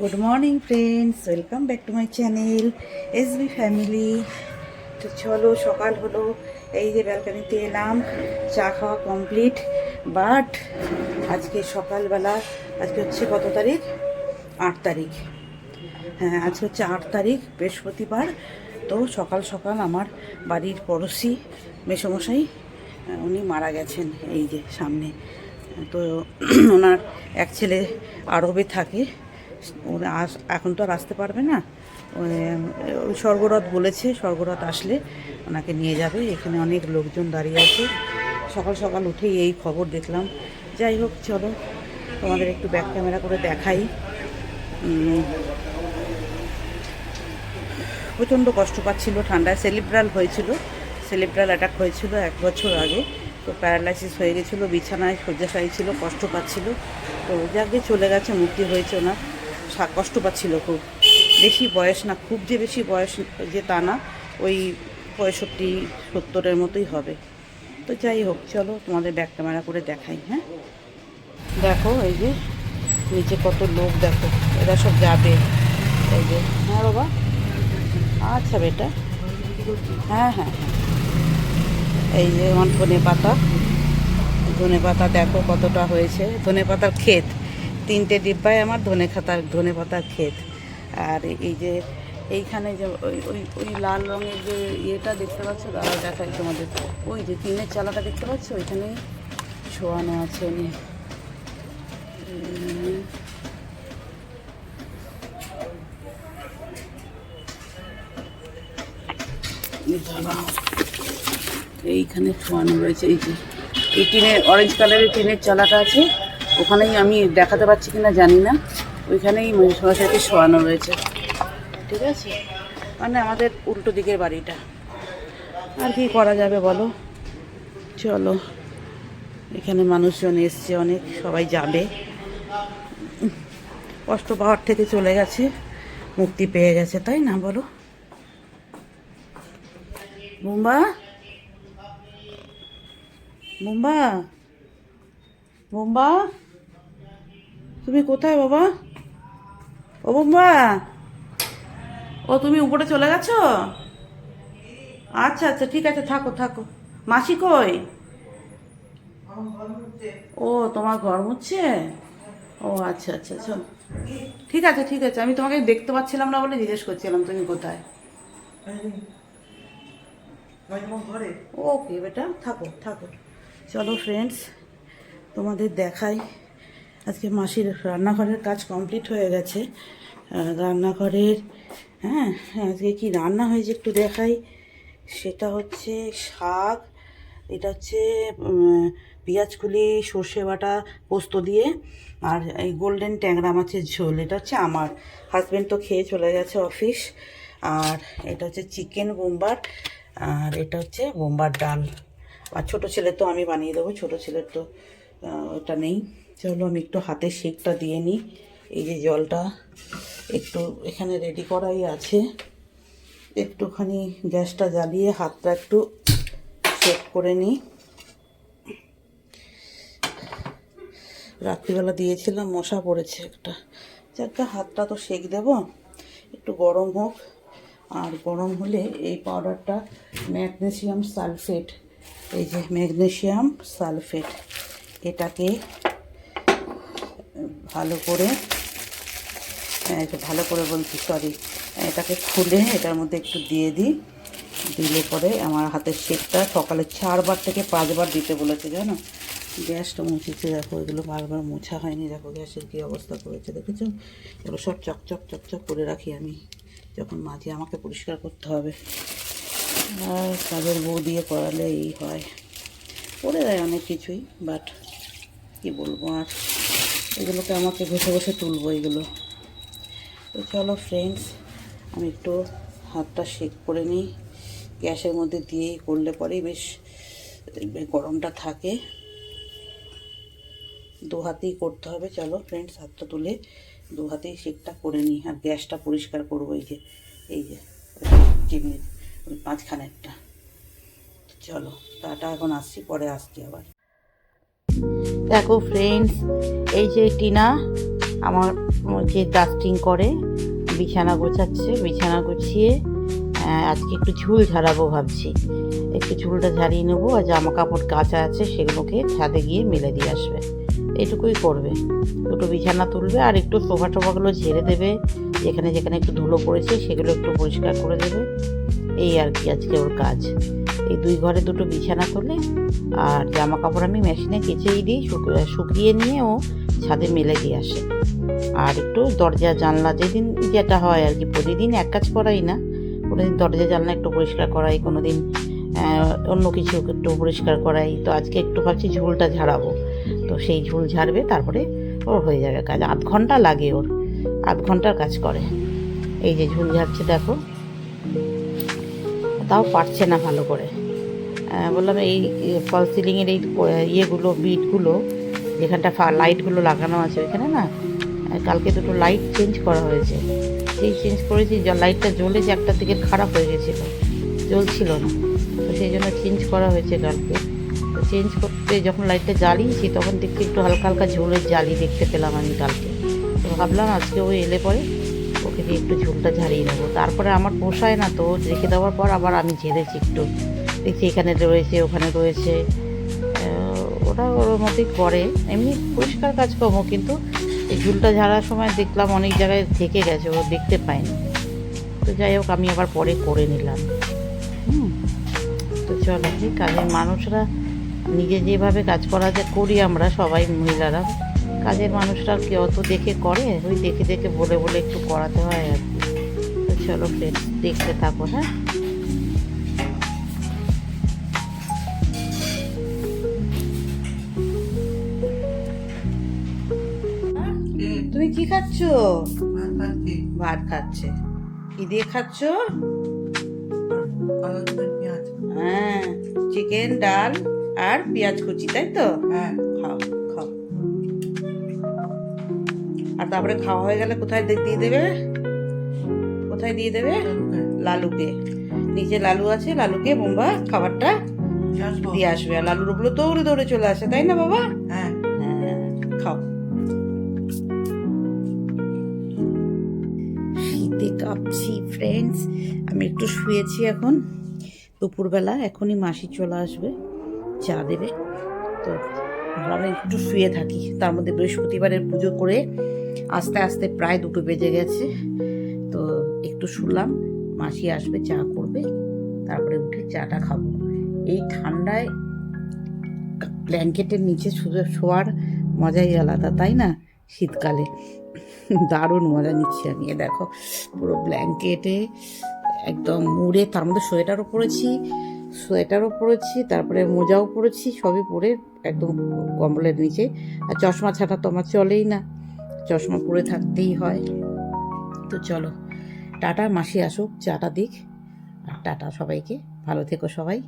Good morning friends welcome back to my channel S B family তো চলো, সকাল হলো। এই যে ব্যালকানিতে এলাম, চা খাওয়া কমপ্লিট বাট আজকে সকালবেলা, আজকে হচ্ছে কত তারিখ? আট তারিখ। হ্যাঁ আজকে হচ্ছে আট তারিখ, বৃহস্পতিবার। তো সকাল সকাল আমার বাড়ির পড়োশি মেসমশাই উনি মারা গেছেন এই যে সামনে। তো ওনার এক ছেলে আরবে থাকে। ওরা আস- এখন তো আর আসতে পারবে না। ওই- স্বর্গরথ বলেছে, স্বর্গরথ আসলে ওনাকে নিয়ে যাবে। এখানে অনেক লোকজন দাঁড়িয়ে আছে। সকাল সকাল উঠেই এই খবর দেখলাম। যাই হোক, চলো, তোমাদের একটু ব্যাক ক্যামেরা করে দেখাই। প্রচণ্ড কষ্ট পাচ্ছিল, ঠান্ডায় সেলিব্রাল হয়েছিল। সেলিব্রাল অ্যাটাক হয়েছিল এক বছর আগে। তো প্যারালাইসিস হয়ে গেছিল, বিছানায় শয্যাশায়ী ছিল, কষ্ট পাচ্ছিল। তো যাকে চলে গেছে, মুক্তি হয়েছে ওনার। কষ্ট পাচ্ছিল খুব। বেশি বয়স না, খুব যে বেশি বয়স যে তা না, ওই পঁয়ষট্টি, সত্তরের মতোই হবে। তো যাই হোক, চলো তোমাদের ব্যাক ক্যামেরা করে দেখাই হ্যাঁ? দেখো, এই যে নিচে কত লোক, দেখো, এরা সব যাবে। এই যে হ্যাঁ বাবা? আচ্ছা বেটা। হ্যাঁ হ্যাঁ হ্যাঁ। এই যে ধনে পাতা ধনে পাতা দেখো কতটা হয়েছে। ধনে পাতার ক্ষেত। তিনটে ডিব্বায় আমার ধনে খাতার ধনে পাতার ক্ষেত। আর এই যে এইখানে যে ওই ওই ওই লাল রঙের যে ইয়েটা দেখতে পাচ্ছ দাদা দেখাই তোমাদের ওই যে টিনের চালাটা দেখতে পাচ্ছ? ওইখানে শোয়ানো আছে এইখানে ছোয়ানো রয়েছে, এই যে। এই টিনের অরেঞ্জ কালারের টিনের চালাটা আছে। ওখানেই আমি দেখাতে পাচ্ছি কিনা জানি না। ওইখানেই মহিষমশাইকে শোয়ানো রয়েছে। ঠিক আছে? মানে আমাদের উল্টো দিকের বাড়িটা। আর কি করা যাবে বলো? চলো। এখানে মানুষজন এসছে অনেক, সবাই যাবে। কষ্ট পাওয়ার থেকে চলে গেছে, মুক্তি পেয়ে গেছে, তাই না বলো? মুম্বা মুম্বা মুম্বা তুমি কোথায় বাবা? ও মুম্বা ও, তুমি উপরে চলে গেছো? আচ্ছা আচ্ছা ঠিক আছে, থাকো থাকো। মাসি কই? ও, তোমার ঘর মুচ্ছে ও আচ্ছা আচ্ছা চল ঠিক আছে ঠিক আছে, আমি তোমাকে দেখতে পাচ্ছিলাম না বলে জিজ্ঞেস করছিলাম তুমি কোথায়? ওকে, বেটা, থাকো থাকো। চলো ফ্রেন্ডস তোমাদের দেখাই। আজকে মাসির রান্নাঘরের কাজ কমপ্লিট হয়ে গেছে। রান্নাঘরের হ্যাঁ আজকে কি রান্না হয়েছে একটু দেখাই। সেটা হচ্ছে শাক, এটা হচ্ছে পেঁয়াজকুলি সর্ষে বাটা পোস্ত দিয়ে, আর এই গোল্ডেন ট্যাংরা মাছের ঝোল। এটা হচ্ছে আমার হাজব্যান্ড তো খেয়ে চলে গেছে অফিস আর এটা হচ্ছে চিকেন বোম্বার আর এটা হচ্ছে বোম্বার ডাল। আর ছোটো ছেলে তো আমি বানিয়ে দেবো, ছোটো ছেলের তো ওটা নেই। চলো আমি একটু হাতে শেকটা দিয়ে নিই। এই যে জলটা একটু এখানে রেডি করাই আছে। একটুখানি গ্যাসটা জ্বালিয়ে হাতটা একটু সেট করে নিই। রাত্রিবেলা দিয়েছিলাম, মশা পড়েছে একটা। যাকে হাতটা তো সেক দেব। একটু গরম হোক। আর গরম হলে এই পাউডারটা ম্যাগনেসিয়াম সালফেট এই যে ম্যাগনেসিয়াম সালফেট এটাকে ভালো করে হ্যাঁ, ভালো করে বলছি সরি এটাকে খুলে এটার মধ্যে একটু দিয়ে দিই। দিলে পরে আমার হাতের শেকটা সকালে চারবার থেকে পাঁচবার দিতে বলেছে জানো? গ্যাসটা মুছেছে দেখো এগুলো বারবার মোছা হয়নি দেখো গ্যাসের কী অবস্থা করেছে দেখেছ? এগুলো সব চকচক চকচক করে রাখি আমি যখন মাঝে আমাকে পরিষ্কার করতে হবে। আর কাজের বউ দিয়ে করালে এই হয়। করে দেয় অনেক কিছুই বাট কি বলব আর? এগুলোকে আমাকে বসে বসে তুলবো এগুলো। তো চলো ফ্রেন্ডস আমি একটু হাতটা শেক করে নিই। গ্যাসের মধ্যে দিয়ে করলে পরেই বেশ গরমটা থাকে। দু হাতেই করতে হবে, চলো ফ্রেন্ডস হাতটা তুলে দু হাতেই শেকটা করে নিই। আর গ্যাসটা পরিষ্কার করব এই যে এই যে চিমনি ওই মাঝখানেরটা চলো, টাটা, এখন আসছি, পরে আসছি আবার। দেখো ফ্রেন্ডস এই যে টিনা আমার যে ডাস্টিং করে, বিছানা গোছাচ্ছে, বিছানা গুছিয়ে আজকে একটু ঝুল ঝাড়াবো ভাবছি। একটু ঝুলটা ঝাড়িয়ে নেব আর জামা কাপড় কাচা আছে সেগুলোকে ছাদে গিয়ে মেলে দিয়ে আসবে। এটুকুই করবে। দুটো বিছানা তুলবে আর একটু সোফা টোফাগুলো ঝেড়ে দেবে। যেখানে যেখানে একটু ধুলো পড়েছে সেগুলো একটু পরিষ্কার করে দেবে। এই আর কি আজকে ওর কাজ। এই দুই ঘরে দুটো বিছানা তোলে আর জামা কাপড় আমি মেশিনে কেচেই দিই শুক- শুকিয়ে নিয়ে ও ছাদে মেলে দিয়ে আসে। আর একটু দরজা জানলা যেদিন যেটা হয় আর কি প্রতিদিন এক কাজ করাই না। কোনোদিন দরজা জানলা একটু পরিষ্কার করাই কোনোদিন আহ, অন্য কিছু একটু পরিষ্কার করাই। তো আজকে একটু ভাবছি ঝুলটা ঝাড়াবো। তো সেই ঝুল ঝাড়বে তারপরে ওর হয়ে যাবে কাজ। আধ ঘণ্টা লাগে ওর আধ ঘণ্টার কাজ করে। এই যে ঝুল ঝাড়ছে দেখো। তাও পারছে না ভালো করে। বললাম এই ফল সিলিংয়ের এই ইয়েগুলো বিটগুলো যেখানটা লাইটগুলো লাগানো আছে ওইখানে না কালকে দুটো লাইট চেঞ্জ করা হয়েছে। সেই চেঞ্জ করেছি লাইটটা জ্বলেছে একটা দিকে খারাপ হয়ে গেছিল, জ্বলছিল না। তো সেই জন্য চেঞ্জ করা হয়েছে কালকে। তো চেঞ্জ করতে যখন লাইটটা জ্বালিয়েছি, তখন দেখতে একটু হালকা হালকা ঝোলের জালি দেখতে পেলাম আমি কালকে। তো ভাবলাম আজকে ওই এলে পরে ওকে দিয়ে একটু ঝোলটা ঝাড়িয়ে নেব। তারপরে আমার পোষায় না তো রেখে দেওয়ার পর আবার আমি ঝেড়েছি একটু। দেখছি এখানে রয়েছে ওখানে রয়েছে। আহ, ওরা মতোই করে। এমনি পরিষ্কার কাজকর্ম কিন্তু এই ঝুলটা ঝাড়ার সময় দেখলাম অনেক জায়গায় থেকে গেছে ও দেখতে পায়নি। তো যাই হোক আমি আবার পরে করে নিলাম। হুম। তো চলো কাজের মানুষরা নিজে যেভাবে কাজ করা যে করি আমরা সবাই মহিলারা। কাজের মানুষরা কি অত দেখে করে? ওই দেখে দেখে বলে বলে একটু করাতে হয় আর কি। তো চলো দেখতে থাকো হ্যাঁ? তুমি কি খাচ্ছ? ভাত খাচ্ছে। কি দিয়ে খাচ্ছ হ্যাঁ চিকেন ডাল আর পেঁয়াজ কুচি তাই তো? খাও আর তারপরে খাওয়া হয়ে গেলে কোথায় দিয়ে দেবে? কোথায় দিয়ে দেবে? লালুকে। নিচে লালু আছে লালুকে বোম্বা খাবারটা দিয়ে আসবে। আর লালুর ওগুলো দৌড়ে দৌড়ে চলে আসে তাই না বাবা? হ্যাঁ। খাও। শীতে কাঁপছি ফ্রেন্ডস আমি একটু শুয়েছি এখন। দুপুরবেলা এখনই মাসি চলে আসবে চা দেবে। তো ভাবলাম একটু শুয়ে থাকি। তার মধ্যে বৃহস্পতিবারের পুজো করে আস্তে আস্তে প্রায় দুটো বেজে গেছে। তো একটু শুনলাম মাসি আসবে, চা করবে, তারপরে উঠে চাটা খাব। এই ঠান্ডায় ব্ল্যাঙ্কেটের নিচে শুয়ে শোয়ার মজাই আলাদা, তাই না? শীতকালে। দারুণ মজা নিচ্ছি আমি। দেখো, পুরো ব্ল্যাঙ্কেটে একদম মুড়ে, তার মধ্যে সোয়েটারও পরেছি সোয়েটারও পরেছি, তারপরে মোজাও পরেছি, সবই পরে একদম কম্বলের নিচে। আর চশমা ছাড়া তো আমার চলেই না। চশমা পরে থাকতেই হয়। তো চলো, টাটা, মাসি আসুক, চাটা দিক। আর টাটা সবাইকে, ভালো থেকো সবাই।